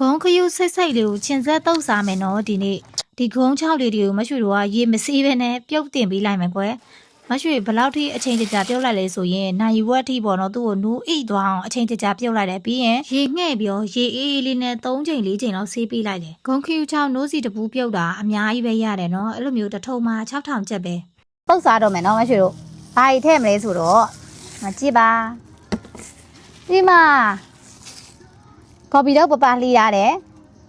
ဂုံခယူးစိတ်စိတ်လေးကိုချင်ဆက်တုပ်စားမယ်နော်ဒီနေ့ဒီဂုံချောက်လေးတွေကိုမရွှေတို့ကရေမစေးပဲနဲ့ပြုတ်တင်ပေးလိုက်မယ်ကွယ်မရွှေဘယ်လောက်ထိအချိန်ကြကြပြုတ်လိုက်လဲဆိုရင်နိုင်ဝက်ထိပေါ့နော်သူ့ကိုနူးအိတ်သွားအောင်အချိန်ကြကြပြုတ်လိုက်တယ်ပြီးရင်ရေငှဲ့ပြီးတော့ရေအေးအေးလေးနဲ့3ချိန်4ချိန်လောက်ဆေးပေးလိုက်တယ်ဂုံခယူးချောက်နိုးစီတပူးပြုတ်တာအများကြီးပဲရတယ်နော်အဲ့လိုမျိုးတစ်ထုံမှာ6000ကျပ်ပဲပုတ်စားတော့မယ်နော်မရွှေတို့ဘာကြီးထည့်မလဲဆိုတော့မကြည့်ပါဒီမှာ ကော်ပီတော့ပပလေးရတယ်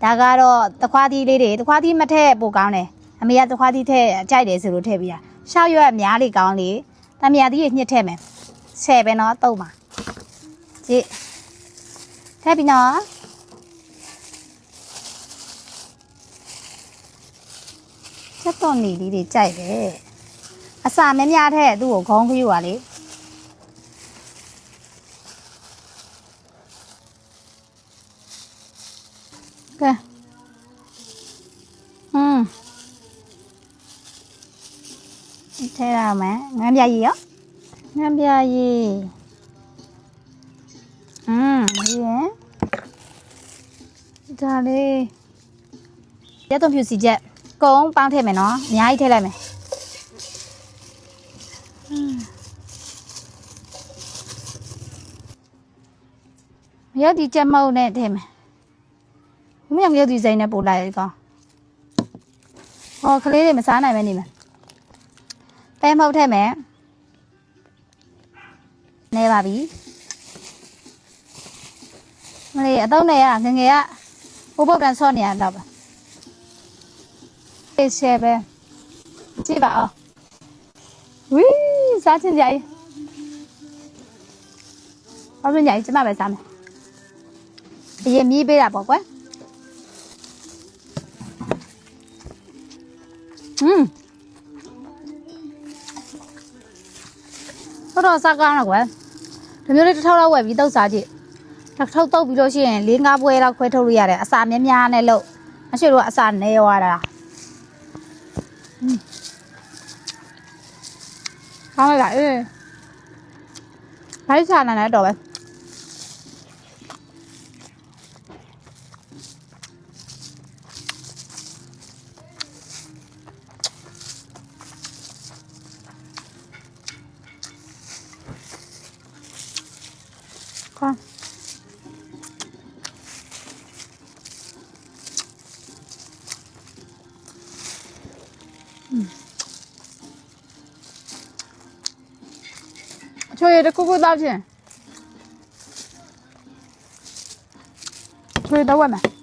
ဒါကတော့သခွားသီးလေးတွေသခွားသီးမထည့်ပိုကောင်းတယ်အမေကသခွားသီးထည့်ကြိုက်တယ်ဆိုလို့ထည့်ပြီးတာရှောက်ရွက်များလေးကောင်းလေတမယာသီးရညှစ်ထည့်မယ်ဆယ်ပဲနော်တုံးပါကြည့်ထည့်ပြီးနော်ချက်တော့နေလေးတွေကြိုက်တယ်အစာမများတဲ့သူ့ကိုခေါင်းခယူပါလေ ထဲရမယ်ငန်းပြကြီးရောငန်းပြကြီးอืมဒီရင်ဒါလေးရက်သွန်ဖြူစီချက်ကုန်းပေါင်းထည့်မယ်နော်အများကြီးထည့်လိုက်မယ်မရောက်ဒီချက်မဟုတ်နဲ့ထဲမယ်ဘုမရောက်ရောက်ဒီစိမ်းနဲ့ပို့လိုက်ရကောင်ဟောကလေးတွေမစားနိုင်မဲနေမယ် ပဲမဟုတ်ထဲမယ်နေပါပြီမလေးအတော့နဲ့ရငငယ်ကဘိုးဘုတ်ကန်ဆော့နေရတော့ပါအေးရှယ်ပဲကြည့်ပါအောင်ဝီးစားချင်ကြကြီးဘာလို့ညာကြီးကျမပဲစားမယ်အရင်မြည်ပေးတာပေါ့ကွယ်ဟွန်း တော်တော်စားကောင်းတော့ကွယ်ဒီမျိုးလေးတစ်ထောက်လောက်ဝယ်ပြီးတောက်စားကြည့်တစ်ထောက်တောက်ပြီးလို့ရှိရင်၄၅ပွဲလောက်ခွဲထုတ်လို့ရတယ်အစာများများနဲ့လို့မရှိတော့အစာနေသွားတာဟွန်းကောင်းလိုက်လားအေးဘိုက်စားနေတယ်တော့ပဲ ကောင်းအချိုရတကူကူတောက်ချင်းချိုရတော့ဝက်မယ်